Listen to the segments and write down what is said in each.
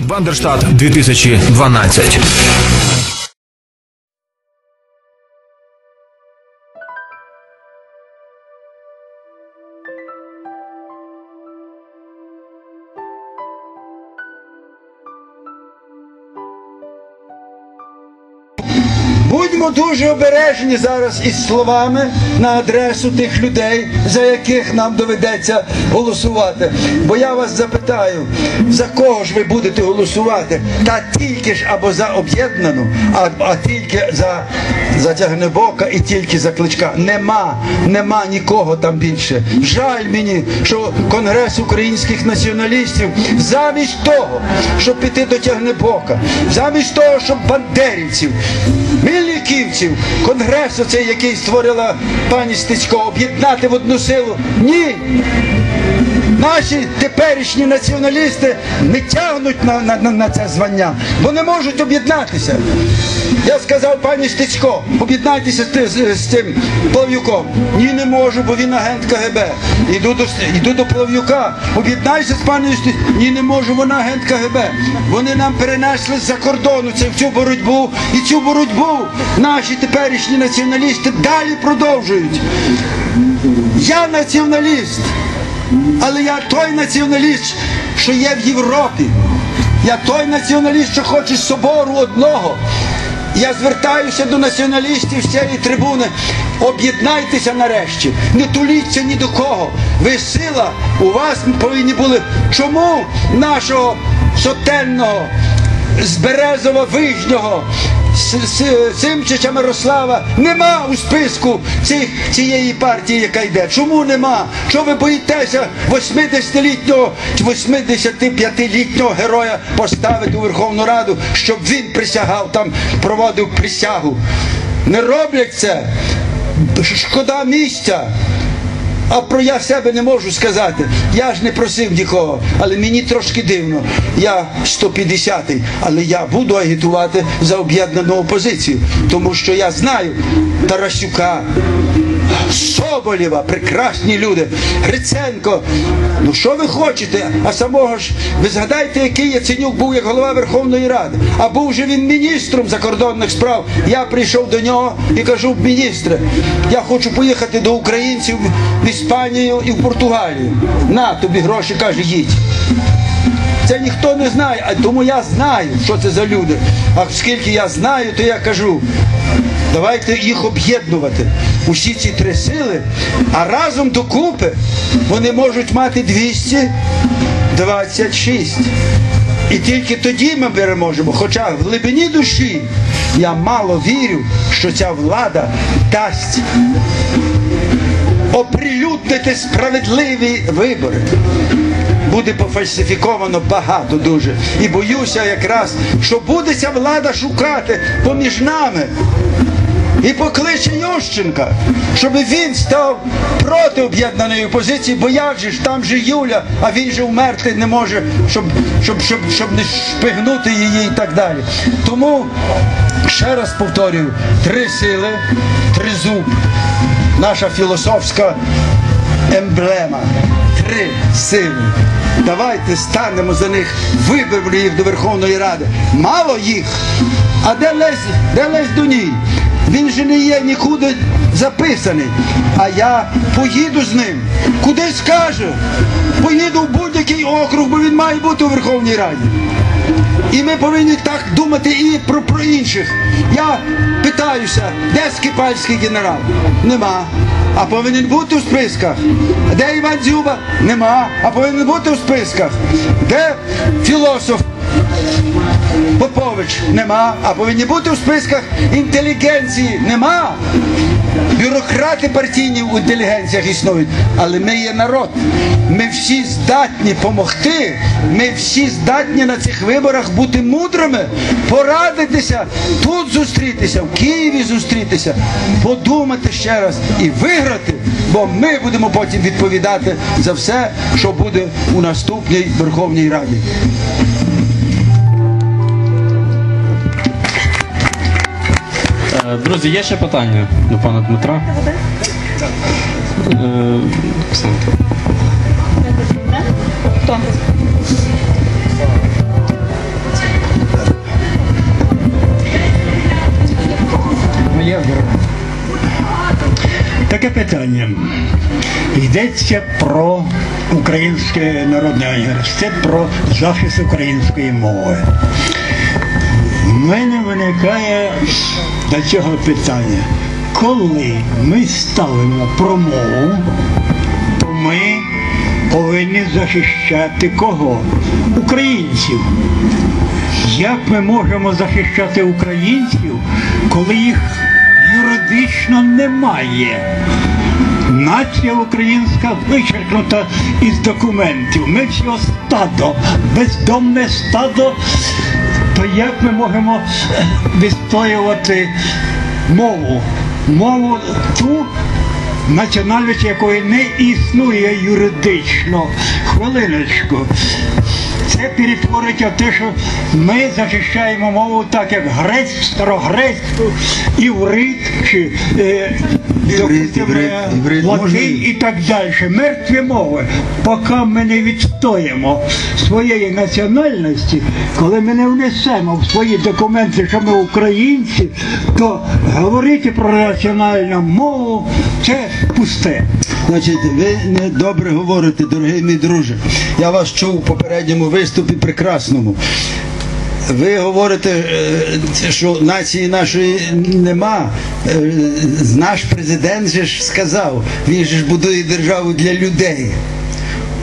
Бандерштат 2012. Дуже обережні зараз із словами на адресу тих людей, за яких нам доведеться голосувати. Бо я вас запитаю, за кого ж ви будете голосувати? Та тільки ж або за об'єднану, а, а тільки за, за Тягнебока і тільки за кличка. Нема, нема нікого там більше. Жаль мені, що Конгрес українських націоналістів замість того, щоб піти до Тягнебока, замість того, щоб бандерівців, міліківців, конгресу цей, який створила пані Стецько, об'єднати в одну силу. Ні. Наші теперішні націоналісти не тягнуть на, на, на, це звання, бо не можуть об'єднатися. Я сказав пані Стецько, об'єднайтеся з, з, з цим Плав'юком. Ні, не можу, бо він агент КГБ. Іду до, іду до Плав'юка. Об'єднайся з пані Стецько. Ні, не можу, вона агент КГБ. Вони нам перенесли з-за кордону це, цю боротьбу. І цю боротьбу наші теперішні націоналісти далі продовжують. Я націоналіст. Але я той націоналіст, що є в Європі. Я той націоналіст, що хоче собору одного. Я звертаюся до націоналістів з цієї трибуни. Об'єднайтеся нарешті, не туліться ні до кого. Ви сила, у вас повинні були. Чому нашого сотенного, з Березова Вижнього, Симчича Мирослава нема у списку цих, цієї партії, яка йде. Чому нема? Що ви боїтеся 80-літнього, 85-літнього героя поставити у Верховну Раду, щоб він присягав там, проводив присягу? Не роблять це. Шкода місця. А про я себе не можу сказати. Я ж не просив нікого, але мені трошки дивно. Я 150-й, але я буду агітувати за об'єднану опозицію, тому що я знаю Тарасюка, Соболєва, прекрасні люди, Гриценко. Ну що ви хочете? А самого ж ви згадайте, який Яценюк був як голова Верховної Ради. А був же він міністром закордонних справ. Я прийшов до нього і кажу, міністре, я хочу поїхати до українців в Іспанію і в Португалію. На тобі гроші каже, їдь. Це ніхто не знає, а тому я знаю, що це за люди. А оскільки я знаю, то я кажу, давайте їх об'єднувати. Усі ці три сили, а разом докупи вони можуть мати 226. І тільки тоді ми переможемо. Хоча в глибині душі я мало вірю, що ця влада дасть оприлюднити справедливі вибори. Буде пофальсифіковано багато дуже. І боюся якраз, що буде ця влада шукати поміж нами. І покличе Ющенка, щоб він став проти об'єднаної опозиції, бо як же ж там же Юля, а він же вмерти не може, щоб, щоб, щоб, щоб не шпигнути її і так далі. Тому ще раз повторюю: три сили, тризуб, наша філософська емблема. Три сили. Давайте станемо за них, виберемо їх до Верховної Ради. Мало їх. А де Лесь, де Лесь Дуній? Він же не є нікуди записаний. А я поїду з ним. Куди скаже? Поїду в будь-який округ, бо він має бути у Верховній Раді. І ми повинні так думати і про, про інших. Я питаюся, де Скипальський генерал? Нема. А повинен бути у списках. Де Іван Дзюба? Нема. А повинен бути у списках. Де філософ? Попович нема, а повинні бути у списках інтелігенції нема. Бюрократи партійні в інтелігенціях існують, але ми є народ. Ми всі здатні допомогти. Ми всі здатні на цих виборах бути мудрими, порадитися, тут зустрітися, в Києві зустрітися, подумати ще раз і виграти, бо ми будемо потім відповідати за все, що буде у наступній Верховній Раді. Друзі, є ще питання до пана Дмитра. Е, Хто? Таке питання. Йдеться про Український народний університет, про захист української мови. У мене виникає до цього питання. Коли ми ставимо промову, то ми повинні захищати кого? Українців. Як ми можемо захищати українців, коли їх юридично немає? Нація українська вичеркнута із документів. Ми всього стадо, бездомне стадо. То як ми можемо відстоювати мову? Мову ту, національність якої не існує юридично. Хвилиночку. Це перетворить в те, що ми захищаємо мову так, як грець, старогрецьку, іврит, чи е, допустимо, іврит, іврит латин і так далі. Мертві мови. Поки ми не відстоїмо своєї національності, коли ми не внесемо в свої документи, що ми українці, то говорити про національну мову це пусте. Значить, ви не добре говорите, дорогий мій друже. Я вас чув у попередньому виступі прекрасному. Ви говорите, е, що нації нашої нема. Е, Наш президент же ж сказав, він же ж будує державу для людей.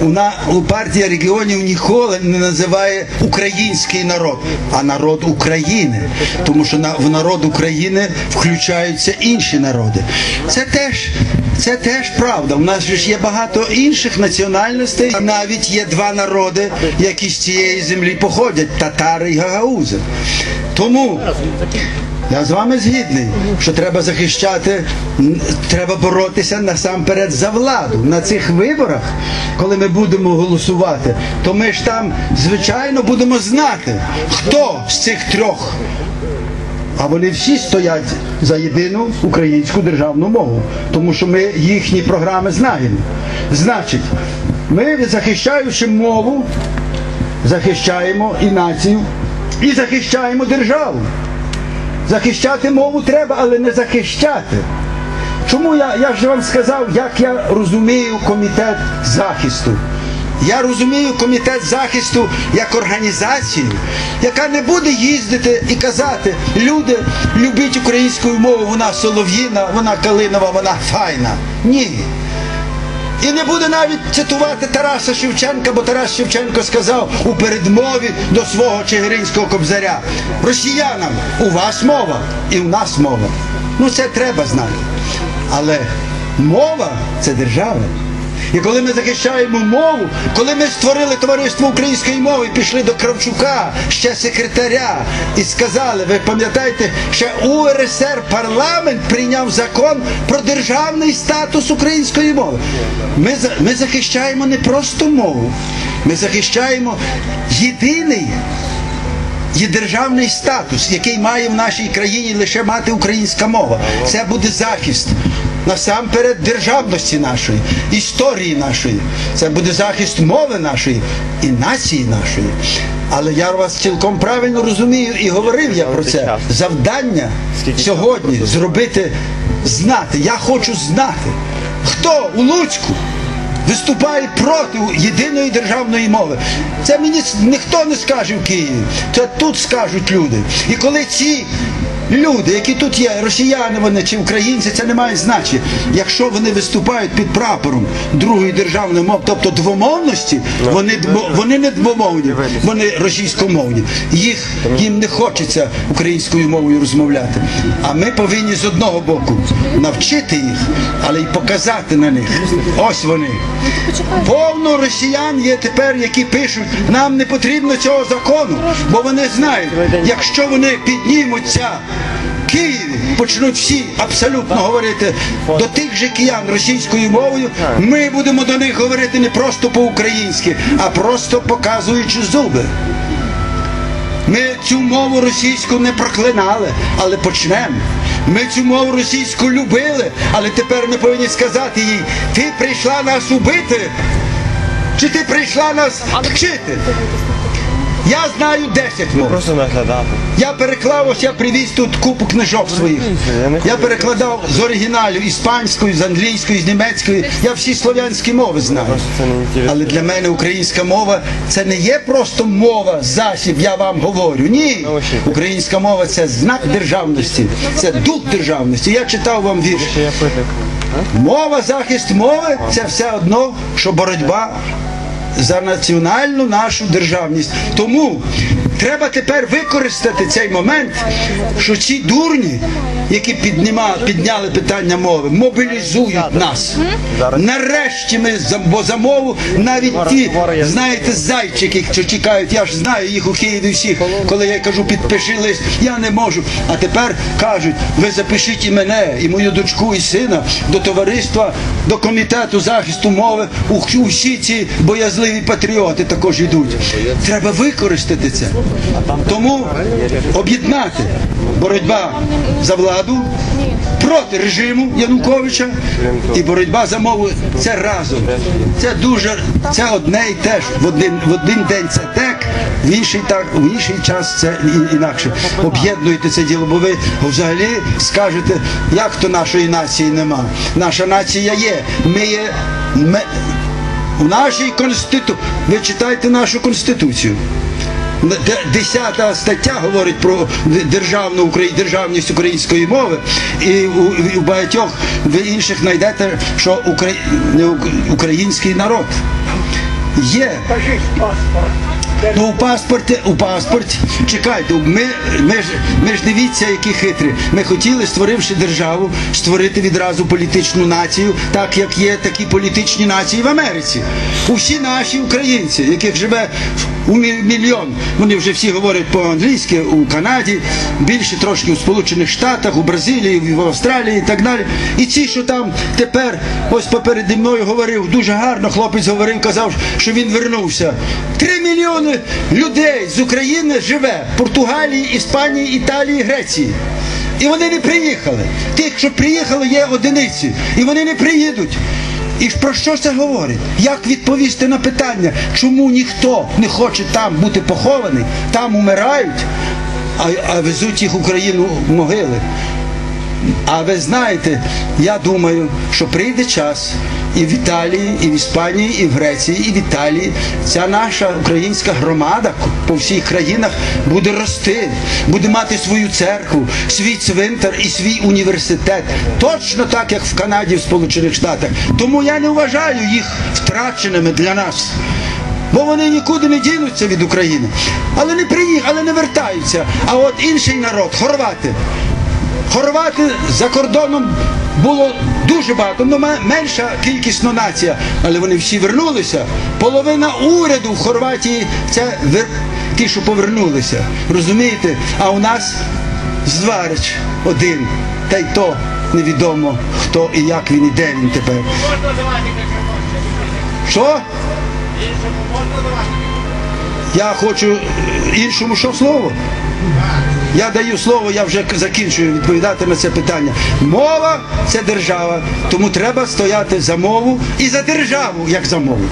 У, на, у партія регіонів ніколи не називає український народ, а народ України. Тому що в народ України включаються інші народи. Це теж, це теж правда. У нас ж є багато інших національностей. Навіть є два народи, які з цієї землі походять татари і гагаузи. Тому я з вами згідний, що треба захищати, треба боротися насамперед за владу. На цих виборах, коли ми будемо голосувати, то ми ж там, звичайно, будемо знати, хто з цих трьох. А вони всі стоять за єдину українську державну мову, тому що ми їхні програми знаємо. Значить, ми захищаючи мову, захищаємо і націю, і захищаємо державу. Захищати мову треба, але не захищати. Чому я, я ж вам сказав, як я розумію комітет захисту? Я розумію комітет захисту як організацію, яка не буде їздити і казати, люди, любіть українську мову, вона солов'їна, вона калинова, вона файна. Ні. І не буде навіть цитувати Тараса Шевченка, бо Тарас Шевченко сказав у передмові до свого чигиринського кобзаря: Росіянам, у вас мова і у нас мова. Ну це треба знати. Але мова це держава. І коли ми захищаємо мову, коли ми створили товариство української мови, пішли до Кравчука, ще секретаря, і сказали, ви пам'ятаєте, ще УРСР парламент прийняв закон про державний статус української мови. Ми, ми захищаємо не просто мову, ми захищаємо єдиний є державний статус, який має в нашій країні лише мати українська мова. Це буде захист насамперед державності нашої, історії нашої. Це буде захист мови нашої і нації нашої. Але я вас цілком правильно розумію і говорив я про це. Завдання сьогодні зробити знати. Я хочу знати, хто у Луцьку виступає проти єдиної державної мови. Це мені ніхто не скаже в Києві. Це тут скажуть люди. І коли ці люди, які тут є, росіяни вони чи українці, це не має значення. Якщо вони виступають під прапором другої державної мови, тобто двомовності, вони, дмо- вони не двомовні, вони російськомовні. Їх їм не хочеться українською мовою розмовляти. А ми повинні з одного боку навчити їх, але й показати на них. Ось вони. Повно росіян є тепер, які пишуть, нам не потрібно цього закону, бо вони знають, якщо вони піднімуться Києві, почнуть всі абсолютно говорити до тих же киян російською мовою, ми будемо до них говорити не просто по-українськи, а просто показуючи зуби. Ми цю мову російську не проклинали, але почнемо. Ми цю мову російську любили, але тепер ми повинні сказати їй, ти прийшла нас убити, чи ти прийшла нас вчити? Я знаю 10 мов. Просто наглядати. Я переклав, ось я привіз тут купу книжок своїх. я перекладав з оригіналів іспанської, з англійської, з німецької. Я всі слов'янські мови знаю. Але для мене українська мова це не є просто мова, засіб, я вам говорю. Ні. Українська мова це знак державності, це дух державності. Я читав вам вірш. Мова, захист мови це все одно, що боротьба за національну нашу державність. Тому треба тепер використати цей момент, що ці дурні, які підніма, підняли питання мови, мобілізують нас. Нарешті ми бо за мову навіть ті, знаєте, зайчики, що чекають, я ж знаю їх у Києві всіх, коли я кажу, підпиши лист, я не можу. А тепер кажуть, ви запишіть і мене, і мою дочку, і сина до товариства, до комітету захисту мови. Усі ці боязливі патріоти також йдуть. Треба використати це. Тому об'єднати боротьба за владу проти режиму Януковича і боротьба за мову це разом. Це дуже це одне і те ж. В один в один день це так, в інший так, в інший час це інакше. Об'єднуйте це діло, бо ви взагалі скажете, як то нашої нації нема. Наша нація є. Ми є. Ми, у нашій конститу... Ви читайте нашу конституцію. Де- Десята стаття говорить про державну Україну державність української мови, і у, багатьох ви інших знайдете, що український народ. Є. Ну, у паспорті, у паспорті, чекайте, ми, ми, ж, ми ж дивіться, які хитрі. Ми хотіли, створивши державу, створити відразу політичну націю, так як є такі політичні нації в Америці. Усі наші українці, яких живе у мільйон, вони вже всі говорять по-англійськи у Канаді, більше трошки у Сполучених Штатах, у Бразилії, в Австралії і так далі. І ці, що там тепер, ось попереді мною говорив, дуже гарно хлопець говорив, казав, що він вернувся. Три мільйони людей з України живе в Португалії, Іспанії, Італії, Греції. І вони не приїхали. Тих, що приїхали, є одиниці, і вони не приїдуть. І про що це говорить? Як відповісти на питання, чому ніхто не хоче там бути похований, там умирають, а, а везуть їх в Україну в могили? А ви знаєте, я думаю, що прийде час і в Італії, і в Іспанії, і в Греції, і в Італії ця наша українська громада по всіх країнах буде рости, буде мати свою церкву, свій цвинтар і свій університет. Точно так, як в Канаді, в Сполучених Штатах. Тому я не вважаю їх втраченими для нас. Бо вони нікуди не дінуться від України. Але не приїхали, але не вертаються. А от інший народ, хорвати. Хорвати за кордоном було дуже багато, ну ме- менша кількісно нація, але вони всі вернулися. Половина уряду в Хорватії це ті, що повернулися. Розумієте? А у нас зварич один, та й то невідомо хто і як він і де він тепер. Що? Я хочу іншому що слово? Я даю слово, я вже закінчую відповідати на це питання. Мова це держава, тому треба стояти за мову і за державу, як за мову.